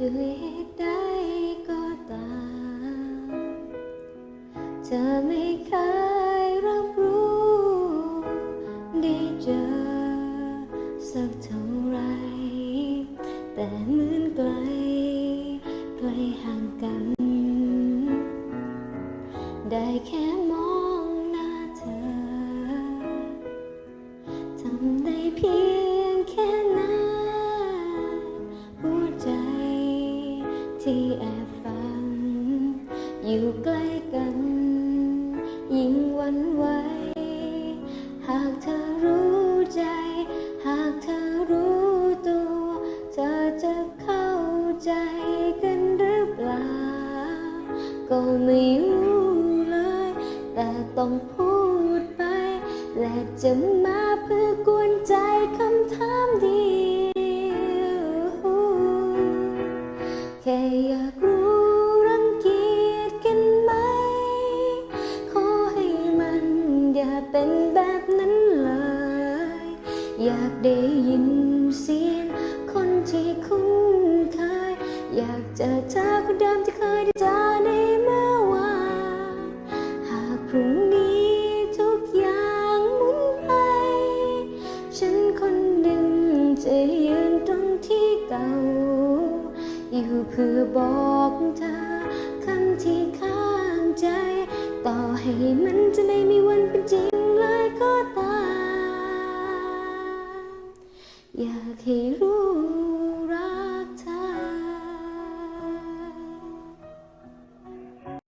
ด้วยเหตุใดก็ตาม เธอไม่เคยรับรู้ได้เจอสักเท่าไร แต่เหมือนไกลไกลห่างกัน ได้แค่ ที่แอบฝันอยู่ใกล้กัน ยิ่งวันไหว หากเธอรู้ใจ หากเธอรู้ตัว เธอจะเข้าใจกันหรือเปล่า ก็ไม่รู้เลย แต่ต้องพูดไป และจะมาเพื่อกวนใจคำถา เป็นแบบนั้นเลย อยากได้ยินเสียงคนที่คุ้นเคย อยากเจอเธอคนเดิมที่เคยได้เจอในเมื่อวานหากพรุ่งนี้ทุกอย่างหมุนไป ฉันคนหนึ่งจะยืนตรงที่เก่า อยู่เพื่อบอกเธอคำ Ya, 罗